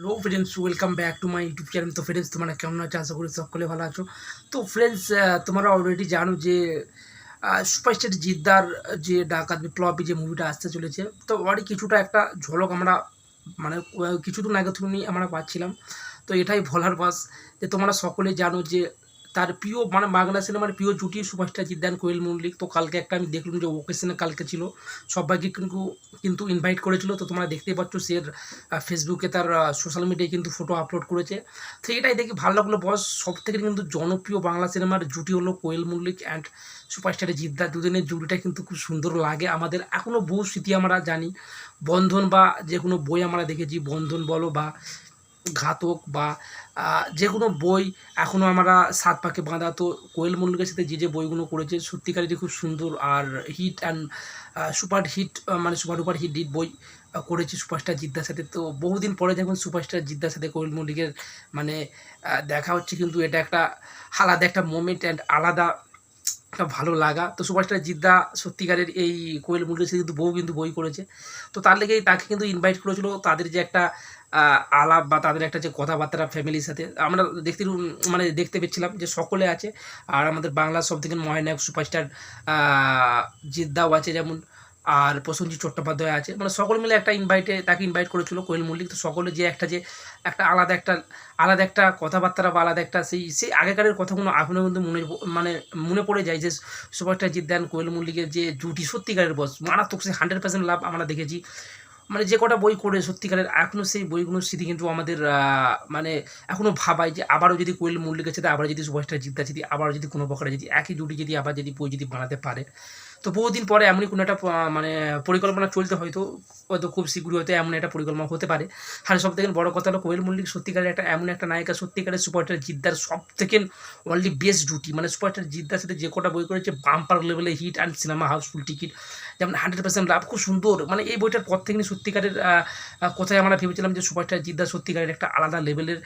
Hello friends welcome back to my YouTube channel তো friends তোমরা কেমন আছো? আশা করি সকলে ভালো আছো। তো ফ্রেন্ডস তোমরা অলরেডি জানো যে সুপারস্টার জিদ্দার যে ডাকাত বিপ্লবী যে মুভিটা আসতে চলেছে, তো অলরেডি কিছুটা একটা ঝলক আমরা মানে কিছু কিছুদিন আগে তুমি আমরা পাচ্ছিলাম। তো এটাই বলার বাস যে তোমরা সকলে জানো যে তার প্রিয় মানে বাংলা সিনেমার প্রিয় জুটি সুপারস্টার জিদ্দান কোয়েল মল্লিক তো কালকে একটা আমি দেখলাম যে ওকেশনে কালকে ছিল। সবাইকে কিন্তু কিন্তু ইনভাইট করেছিল। তো তোমরা দেখতেই পাচ্ছ সে ফেসবুকে তার সোশ্যাল মিডিয়ায় কিন্তু ফটো আপলোড করেছে। তো এটাই দেখি, ভালো লাগল বস সব থেকে কিন্তু জনপ্রিয় বাংলা সিনেমার জুটি হলো কোয়েল মল্লিক অ্যান্ড সুপারস্টারের জিদ্দা। দুজনের জুটিটা কিন্তু খুব সুন্দর লাগে আমাদের। এখনও বহু স্মৃতি আমরা জানি। বন্ধন বা যে কোনো বই আমরা দেখেছি, বন্ধন বলো বা ঘাতক বা যে কোনো বই এখনও আমরা সাত পাকে বাঁধা। তো কোয়েল মল্লিকের সাথে যে যে বইগুলো করেছে সত্যিকারেরই খুব সুন্দর আর হিট অ্যান্ড সুপার হিট মানে সুপার ডুপার হিট হিট বই করেছে সুপারস্টার জিদ্দার সাথে। তো বহুদিন পরে যখন সুপারস্টার জিদ্দার সাথে কোয়েল মল্লিকের মানে দেখা হচ্ছে, কিন্তু এটা একটা আলাদা একটা মোমেন্ট অ্যান্ড আলাদা একটা ভালো লাগা। তো সুভাষটা জিদ্দা সত্যিকারের এই কোয়েল মল্লিকের সাথে কিন্তু বউ কিন্তু বই করেছে। তো তার লেগেই তাকে কিন্তু ইনভাইট করেছিল তাদের যে একটা আলাপ বা তাদের একটা যে কথাবার্তা ফ্যামিলির সাথে। আমরা দেখতে মানে দেখতে পেয়েছিলাম যে সকলে আছে। আর আমাদের বাংলার সব থেকে মহানায়ক সুপারস্টার জিদ্দাও আছে যেমন। আর প্রসেনজিৎ চট্টোপাধ্যায় আছে। মানে সকলে মিলে একটা ইনভাইটে তাকে ইনভাইট করেছিল কোয়েল মল্লিক। তো সকলে যে একটা যে একটা আলাদা একটা আলাদা একটা কথাবার্তা বা আলাদা একটা সেই সেই আগেকারের কথাগুলো এখনও কিন্তু মনে মানে মনে পড়ে যায় যে সুপারস্টার জিদ্দান কোয়েল মল্লিকের যে জুটি সত্যিকারের বস মারাত্মক সে হান্ড্রেড পার্সেন্ট লাভ আমরা দেখেছি। মানে যে কটা বই করে সত্যিকারের এখনও সেই বইগুলোর স্মৃতি কিন্তু আমাদের মানে এখনও ভাবায় যে আবারও যদি কোয়েল মল্লিকের সাথে আবার যদি সুভাষটা জিদ্দা যদি আবার যদি কোনো প্রকারে যদি একই জুটি যদি আবার যদি বই যদি বানাতে পারে। তো বহুদিন পরে এমনই কোনো একটা মানে পরিকল্পনা চলতে হয়তো হয়তো খুব শীঘ্রই হয়তো এমন একটা পরিকল্পনা হতে পারে। আর সব থেকে বড় কথা হলো কোয়েল মল্লিক সত্যিকারের একটা এমন একটা নায়িকা, সত্যিকারের সুপারস্টার, জিদ্দার সব থেকে অনলি বেস্ট জুটি মানে সুপারস্টার জিদ্দার সাথে যে কটা বই করেছে, বাম্পার লেভেলে hit and cinema housefull ticket যেমন হান্ড্রেড পার্সেন্ট লাভ খুব সুন্দর। মানে এই বইটার পর থেকে সত্যিকারের কথায় আমরা ভেবেছিলাম যে সুপারস্টার জিদ্দার সত্যিকারের একটা আলাদা লেভেলের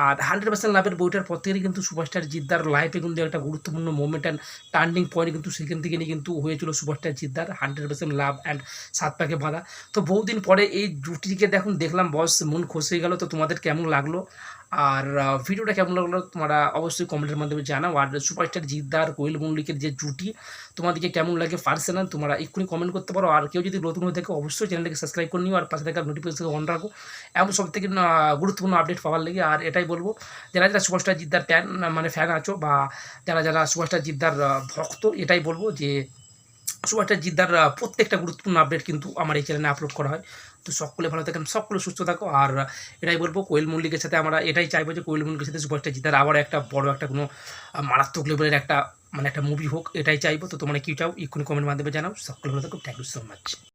আর হান্ড্রেড পার্সেন্ট লাভের বইটার পর থেকে কিন্তু সুপারস্টার জিদ্দার লাইফে কিন্তু একটা গুরুত্বপূর্ণ মোমেন্ট অ্যান্ড টার্নিং পয়েন্ট কিন্তু সেখান থেকে নিয়ে কিন্তু হয়েছিল superstar জিদ্দার hundred percent love and Saat Pake Bandha তো বহুদিন পরে এই জুটিকে দেখুন, দেখলাম, বস মন হয়ে গেল। তো তোমাদের কেমন লাগল? আর ভিডিওটা কেমন লাগল তোমরা অবশ্যই কমেন্টের মাধ্যমে জানাও। আর সুপারস্টার জিদ্দার কোয়েল মল্লিকের যে জুটি, তোমাদেরকে কেমন লাগে পার্সোনাল তোমরা এক্ষুনি কমেন্ট করতে পারো। আর কেউ যদি নতুন হয়ে থাকে, অবশ্যই চ্যানেলটাকে সাবস্ক্রাইব করে নিও আর পাশে থাকা নোটিফিকেশন অন রাখো। এমন সব থেকে গুরুত্বপূর্ণ আপডেট পাওয়ার লাগে আর এটাই বলব, যারা যারা সুপারস্টার জিদ্দার ফ্যান মানে ফ্যান আছো বা যারা যারা সুপারস্টার জিদ্দার ভক্ত, এটাই বলব যে সুপারস্টার জিদ্দার প্রত্যেকটা গুরুত্বপূর্ণ আপডেট কিন্তু আমার এই চ্যানেলে আপলোড করা হয়। তো সকলে ভালো থাকেন, সকলে সুস্থ থাকো। আর এটাই বলব, কোয়েল মল্লিকের সাথে আমরা এটাই চাইব যে কোয়েল মল্লিকের সাথে সুপারস্টার জিদ্দার, আবার একটা বড় একটা কোনো মারাত্মক লেভেলের একটা মানে একটা মুভি হোক, এটাই চাইব। তো তোমরা কী চাও, এক্ষুনি কমেন্ট মাধ্যমে জানাও। সকলে ভালো থাকো থ্যাংক ইউ সো মাচ